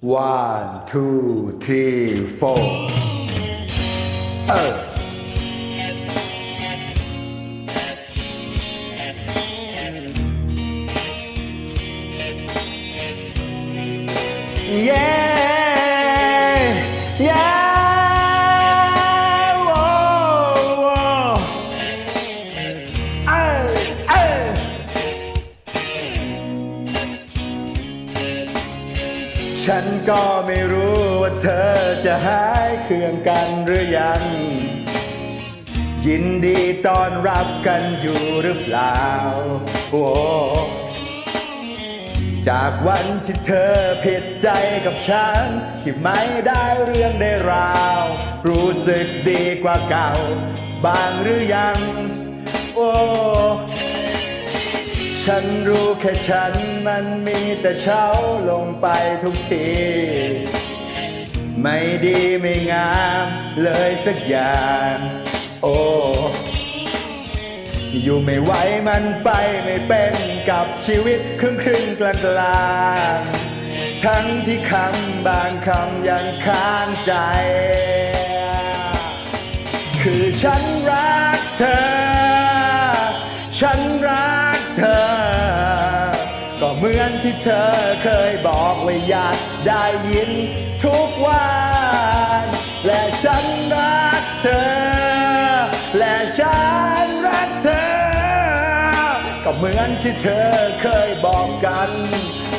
one two three four เออ เย้เย้ ฉันก็ไม่รู้ว่าเธอจะหายเครื่องกันหรือยัง ยินดีต้อนรับกันอยู่หรือเปล่า โอ้จากวันที่เธอผิดใจกับฉัน ที่ไม่ได้เรื่องได้ราว รู้สึกดีกว่าเก่า บางหรือยัง โอ้ ฉันรู้แค่ฉันมันมีแต่เช้าลงไปทุกที ไม่ดีไม่งามเลยสักอย่าง โอ้อยู่ไม่ไหวมันไปไม่เป็นกับชีวิตครึ่งครึ่งกลางกลางๆทั้งที่คำบางคำยังค้างใจ คือฉันรักเธอ มือนที่เธอเคยบอกว่าอยากได้ยินทุกวัน และฉันรักเธอ และฉันรักเธอ ก็เหมือนที่เธอเคยบอกกัน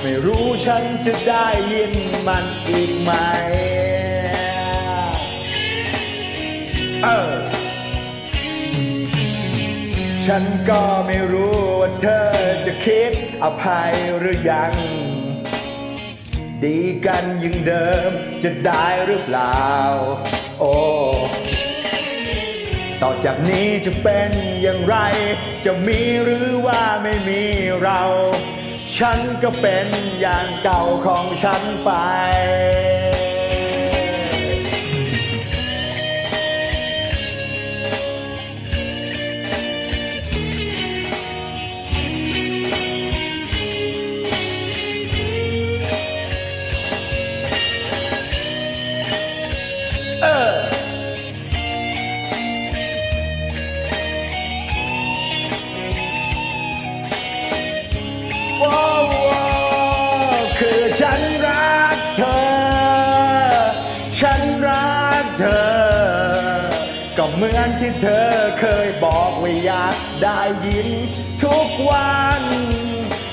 ไม่รู้ฉันจะได้ยินมันอีกไหม เออ ฉันก็ไม่รู้ว่าเธอจะคิดอภัยหรือยัง ดีกันยังเดิมจะได้หรือเปล่า โอ้ต่อจากนี้จะเป็นอย่างไร จะมีหรือว่าไม่มีเรา ฉันก็เป็นอย่างเก่าของฉันไป เหมือนที่เธอเคยบอกว่าอยากได้ยิน ทุกวัน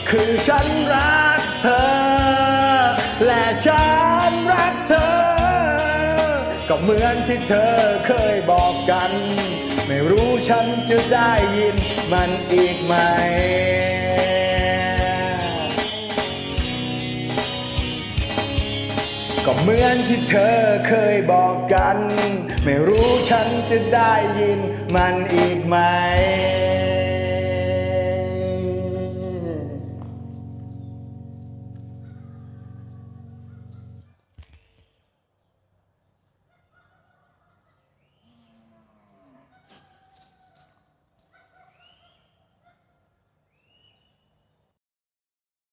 คือฉันรักเธอ และฉันรักเธอ ก็เหมือนที่เธอเคยบอกกัน ไม่รู้ฉันจะได้ยินมันอีกไหม ก็เหมือนที่เธอเคยบอกกัน ไม่รู้ฉันจะได้ยินมันอีกไหม